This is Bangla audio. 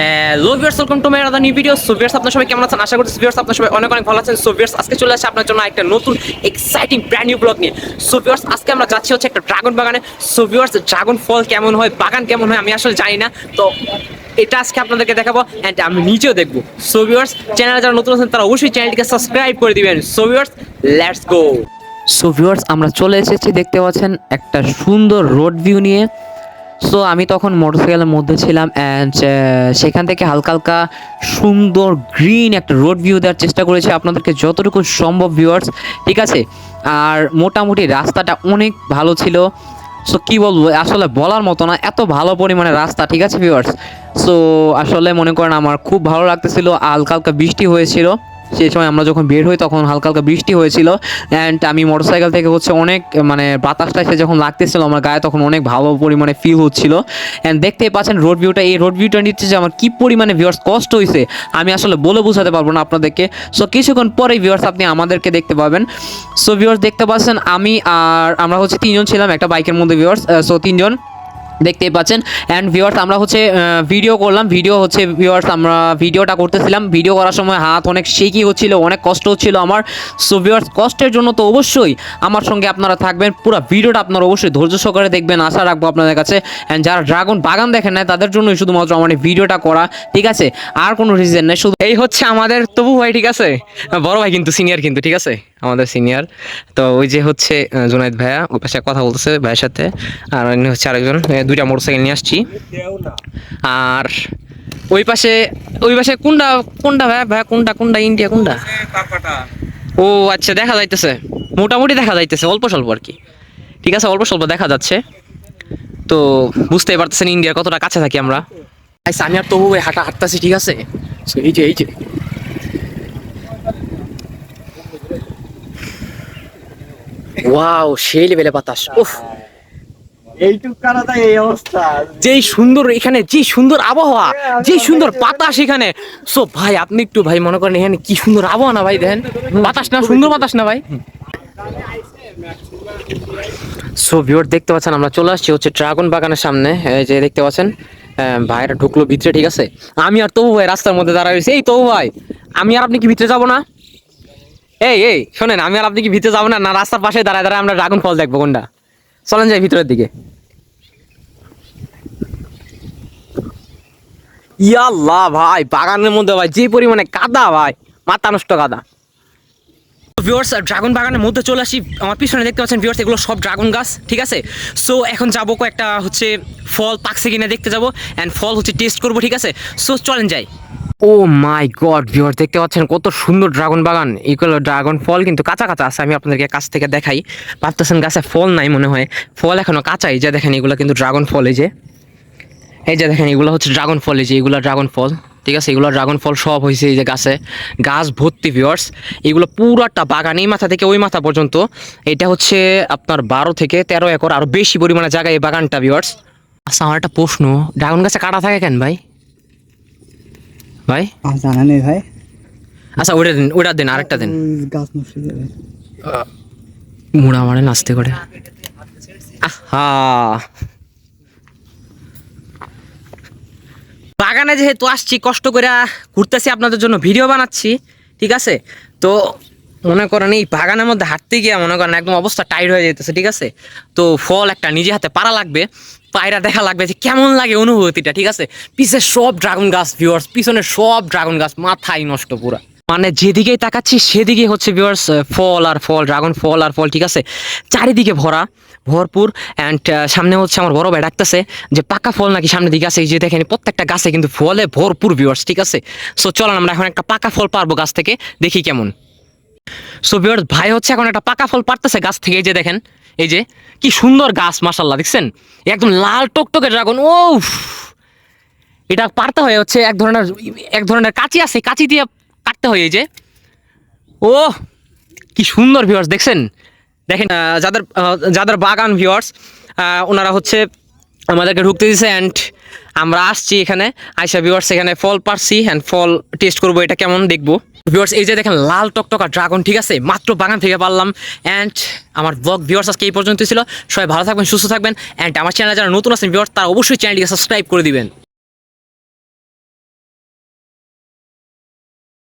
Hello viewers welcome to my other new video so viewers আপনারা সবাই কেমন আছেন? আশা করছি ভিউয়ার্স আপনারা সবাই অনেক অনেক ভালো আছেন। সো ভিউয়ার্স আজকে চলে আসছে আপনার জন্য একটা নতুন এক্সাইটিং ব্র্যান্ড নিউ ব্লগ নিয়ে। সো ভিউয়ার্স আজকে আমরা যাচ্ছি হচ্ছে একটা ড্রাগন বাগানে। সো ভিউয়ার্স ড্রাগন ফল কেমন হয়, বাগান কেমন হয়, আমি আসলে জানি না। তো এটা আজকে আপনাদেরকে দেখাবো অ্যান্ড আমি নিজেও দেখব। সো ভিউয়ার্স চ্যানেলে যারা নতুন আছেন, তারা অবশ্যই চ্যানেলটিকে সাবস্ক্রাইব করে দিবেন। So viewers let's go so viewers আমরা চলে এসেছি, দেখতে পাচ্ছেন একটা সুন্দর রোড ভিউ নিয়ে। সো আমি তখন মোটরসাইকেলের মধ্যে ছিলাম অ্যান্ড সেখান থেকে হালকা হালকা সুন্দর গ্রিন একটা রোড ভিউ দেওয়ার চেষ্টা করেছি আপনাদেরকে যতটুকু সম্ভব ভিউয়ার্স ঠিক আছে? আর মোটামুটি রাস্তাটা অনেক ভালো ছিল। সো কি বলব, আসলে বলার মতো না, এত ভালো পরিমাণে রাস্তা, ঠিক আছে ভিউয়ার্স সো আসলে মনে করেন আমার খুব ভালো লাগতেছিল, হালকা হালকা বৃষ্টি হয়েছিল। সেই সময় আমরা যখন বের হই তখন হালকা হালকা বৃষ্টি হয়েছিল। অ্যান্ড আমি মোটরসাইকেল থেকে হচ্ছে অনেক মানে বাতাসটা এসে যখন লাগতেছিল আমার গায়ে তখন অনেক ভালো পরিমাণে ফিল হচ্ছিল। অ্যান্ড দেখতেই পাচ্ছেন রোড ভিউটা এই রোড ভিউটা নিচ্ছে যে আমার কী পরিমাণে ভিউয়ার্স কষ্ট হয়েছে আমি আসলে বলে বোঝাতে পারব না আপনাদেরকে। সো কিছুক্ষণ পরেই ভিউয়ার্স আপনি আমাদেরকে দেখতে পাবেন। সো ভিউয়ার্স দেখতে পাচ্ছেন আমি আর আমরা হচ্ছে তিনজন ছিলাম, একটা বাইকের মধ্যে ভিউয়ার্স সো তিনজন। দেখতেই পাচ্ছেন। অ্যান্ড ভিউয়ার্স আমরা হচ্ছে ভিডিও করলাম। ভিডিও হচ্ছে ভিউয়ার্স আমরা ভিডিওটা করতেছিলাম। ভিডিও করার সময় হাত অনেক শেকি হচ্ছিল, অনেক কষ্ট হচ্ছিল আমার। সো ভিউয়ার্স কষ্টের জন্য তো অবশ্যই আমার সঙ্গে আপনারা থাকবেন। পুরো ভিডিওটা আপনারা অবশ্যই ধৈর্য সহকারে দেখবেন, আশা রাখব আপনাদের কাছে। অ্যান্ড যারা ড্রাগন বাগান দেখেন না তাদের জন্যই শুধুমাত্র আমার ভিডিওটা করা, ঠিক আছে? আর কোনো রিজন নেই, শুধু এই হচ্ছে আমাদের তবু ভাই, ঠিক আছে? বড় ভাই কিন্তু সিনিয়র কিন্তু, ঠিক আছে? আমাদের সিনিয়র তো ওই যে হচ্ছে জুনাইদ ভাইয়া, ওর পাশে কথা বলতেছে ভাইয়ের সাথে। আর হচ্ছে আরেকজন দুইটা মোটরসাইকেল নিয়ে আসছি। আর ওই পাশে ওই পাশে কোনটা কোনটা ভাইয়া? ভাইয়া কোনটা কোনটা? ইন্ডিয়া কোনটা? ও আচ্ছা দেখা যাইতেছে। মোটামুটি দেখা যাইতেছে, অল্প স্বল্প আর কি। ঠিক আছে, অল্প স্বল্প দেখা যাচ্ছে। তো বুঝতেই পারতেছেন ইন্ডিয়ার কতটা কাছে থাকি আমরা। আচ্ছা আমি আর তবু হাঁটা হাঁটতেছি, ঠিক আছে? এই যে এই যে। ওয়াও সেই লেভেলে বাতাস। কানাডা এই অবস্থা। যেই সুন্দর এখানে যে সুন্দর আবহাওয়া যে সুন্দর বাতাস এখানে সো ভাই আপনি একটু ভাই মনে করেন এখানে কি সুন্দর আবহাওয়া না ভাই দেখেন। বাতাস না সুন্দর বাতাস না ভাই। সো ভিউর দেখতে পাচ্ছেন আমরা চলে আসছি হচ্ছে ড্রাগন বাগানের সামনে। এই যে দেখতে পাচ্ছেন ভাইরা ঢুকলো ভিতরে ঠিক আছে? আমি আর তবু ভাই রাস্তার মধ্যে রয়েছি। এই তবু ভাই আমি আর আপনি কি ভিতরে যাব না? এই এই শোনেন আমি আর আপনি কি ভিতরে যাব না? না রাস্তার পাশে দাঁড়ায় দাঁড়ায় আমরা ড্রাগন ফল দেখব কোনটা? চলেন যাই ভিতরের দিকে। ইয়াল্লাহ ভাই বাগানের মধ্যে ভাই যে পরিমাণে কাদা ভাই মাথা নষ্ট কাদা। ভিউয়ার্স ড্রাগন বাগানের মধ্যে চলে আসি। আমার পিছনে দেখতে পাচ্ছেন ভিউয়ার্স এগুলো সব ড্রাগন গাছ ঠিক আছে? সো এখন যাব কয়েকটা হচ্ছে ফল পাকছে কিনা দেখতে যাব অ্যান্ড ফল হচ্ছে টেস্ট করব ঠিক আছে? সো চলেন যাই। ও মাই গড ভিউয়ার দেখতে পাচ্ছেন কত সুন্দর ড্রাগন বাগান। এগুলো ড্রাগন ফল কিন্তু কাঁচা কাঁচা আছে আমি আপনাদেরকে কাছ থেকে দেখাই। ভাবতেছেন গাছে ফল নাই মনে হয়। ফল এখনও কাঁচাই যে দেখেন এগুলো কিন্তু ড্রাগন ফল এই যে। এই যে দেখেন এগুলো হচ্ছে ড্রাগন ফল এই যে এগুলো ড্রাগন ফল ঠিক আছে? এগুলো ড্রাগন ফল সব হয়েছে এই যে গাছে। গাছ ভর্তি ভিওর্স এগুলো পুরাটা বাগান এই মাথা থেকে ওই মাথা পর্যন্ত। এটা হচ্ছে আপনার বারো থেকে তেরো একর আরও বেশি পরিমাণে জায়গায় এই বাগানটা ভিওর্স আচ্ছা আমার একটা প্রশ্ন। ড্রাগন গাছে কাটা থাকে কেন ভাই? ভাই? জানা নেই ভাই। আচ্ছা ওটা দিন ওটা দিন আরেকটা দিন। ওই গাছ নষ্ট যাবে। মুড়া মারে নাচতে করে। আহা! বাগানে যেহেতু আসছি, কষ্ট করে ঘুরতেছি, আপনাদের জন্য ভিডিও বানাচ্ছি, ঠিক আছে? তো মনে করেন এই বাগানের মধ্যে হাঁটতে গিয়ে মনে করেন একদম অবস্থা টাইট হয়ে যেতেছে ঠিক আছে? তো ফল একটা নিজে হাতে পারা লাগবে, পায়রা দেখা লাগবে যে কেমন লাগে অনুভূতিটা, ঠিক আছে? পিছে সব ড্রাগন গাছ ভিউয়ার্স পিছনে সব ড্রাগন গাছ, মাথায় নষ্ট পুরা। মানে যেদিকেই তাকাচ্ছি সেদিকে হচ্ছে ভিউয়ার্স ফল আর ফল ড্রাগন ফল আর ফল ঠিক আছে? চারিদিকে ভরা, ভরপুর অ্যান্ড সামনে হচ্ছে আমার বড় ভাই ডাকতেছে যে, পাকা ফল নাকি সামনের দিকে আছে? এই যে দেখেন, প্রত্যেকটা গাছে কিন্তু ফলে ভরপুর ভিউয়ার্স ঠিক আছে? সো চলেন আমরা এখন একটা পাকা ফল পারব গাছ থেকে, দেখি কেমন। সো ভিউয়ার্স ভাই হচ্ছে এখন একটা পাকা ফল পারতেছে গাছ থেকে, এই যে দেখেন, এই যে, কি সুন্দর গাছ মাশাল্লাহ দেখছেন? একদম লাল টকটকে ড্রাগন ও এটা পারতে হয় হচ্ছে এক ধরনের এক ধরনের কাঁচি আছে, কাঁচি দিয়ে কাটতে হয় এই যে। ও কি সুন্দর ভিউয়ার্স দেখছেন? দেখেন যাদের যাদের বাগান ভিউয়ার্স ওনারা হচ্ছে আমাদেরকে ঢুকতে দিছে অ্যান্ড আমরা আসছি এখানে। আইসা ভিউয়ার্স এখানে ফল পারছি অ্যান্ড ফল টেস্ট করব, এটা কেমন দেখব। ভিউয়ার্স এই যে দেখেন, লাল টকটকা ড্রাগন ঠিক আছে? মাত্র বাগান থেকে পারলাম অ্যান্ড আমার ব্লগ ভিউয়ার্স আজকে এই পর্যন্ত ছিল। সবাই ভালো থাকবেন, সুস্থ থাকবেন অ্যান্ড আমার চ্যানেলে যারা নতুন আছেন ভিউয়ার্স তারা অবশ্যই চ্যানেলটিকে সাবস্ক্রাইব করে দিবেন।